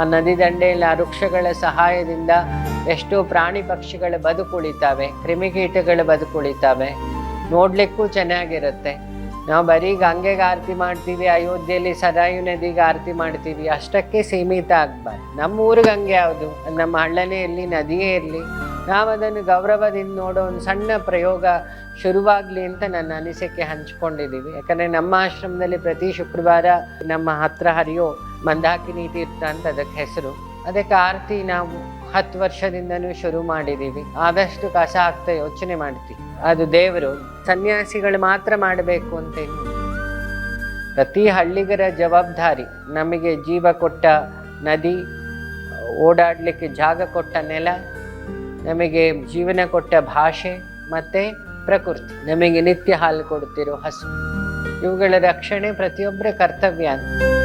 ಆ ನದಿ ದಂಡೆಯಲ್ಲಿ ಆ ವೃಕ್ಷಗಳ ಸಹಾಯದಿಂದ ಎಷ್ಟೋ ಪ್ರಾಣಿ ಪಕ್ಷಿಗಳು ಬದುಕುಳಿತಾವೆ, ಕ್ರಿಮಿಕೀಟಗಳು ಬದುಕುಳಿತಾವೆ. ನೋಡ್ಲಿಕ್ಕೂ ಚೆನ್ನಾಗಿರುತ್ತೆ. ನಾವು ಬರೀ ಗಂಗೆಗೆ ಆರತಿ ಮಾಡ್ತೀವಿ, ಅಯೋಧ್ಯೆಯಲ್ಲಿ ಸದಾಯು ನದಿಗೆ ಆರತಿ ಮಾಡ್ತೀವಿ, ಅಷ್ಟಕ್ಕೆ ಸೀಮಿತ ಆಗ್ಬಾರ್ದು. ನಮ್ಮ ಊರು ಗಂಗೆ ಯಾವುದು? ನಮ್ಮ ಹಳ್ಳನೇ ಇರಲಿ, ನದಿಯೇ ಇರಲಿ. ನಾವು ಅದನ್ನು ಗೌರವದಿಂದ ನೋಡೋ ಒಂದು ಸಣ್ಣ ಪ್ರಯೋಗ ಶುರುವಾಗಲಿ ಅಂತ ನನ್ನ ಅನಿಸಿಕೆ ಹಂಚ್ಕೊಂಡಿದ್ದೀವಿ. ಯಾಕಂದರೆ ನಮ್ಮ ಆಶ್ರಮದಲ್ಲಿ ಪ್ರತಿ ಶುಕ್ರವಾರ ನಮ್ಮ ಹತ್ರ ಹರಿಯೋ ಮಂದಾಕಿನಿ ತೀರ್ಥ ಅಂತ ಅದಕ್ಕೆ ಹೆಸರು. ಅದಕ್ಕೆ ಆರತಿ ನಾವು ಹತ್ತು ವರ್ಷದಿಂದನೂ ಶುರು ಮಾಡಿದ್ದೀವಿ. ಆದಷ್ಟು ಕಸ ಆಗ್ತಾ ಯೋಚನೆ ಮಾಡ್ತೀವಿ. ಅದು ದೇವರು ಸನ್ಯಾಸಿಗಳು ಮಾತ್ರ ಮಾಡಬೇಕು ಅಂತೇನು ಪ್ರತಿ ಹಳ್ಳಿಗರ ಜವಾಬ್ದಾರಿ ನಮಗೆ ಜೀವ ಕೊಟ್ಟ ನದಿ, ಓಡಾಡಲಿಕ್ಕೆ ಜಾಗ ಕೊಟ್ಟ ನೆಲ, ನಮಗೆ ಜೀವನ ಕೊಟ್ಟ ಭಾಷೆ ಮತ್ತು ಪ್ರಕೃತಿ. ನಮಗೆ ನಿತ್ಯ ಹಾಲು ಕೊಡುತ್ತಿರೋ ಹಸು. ಇವುಗಳ ರಕ್ಷಣೆ ಪ್ರತಿಯೊಬ್ಬರ ಕರ್ತವ್ಯ ಅಂತ.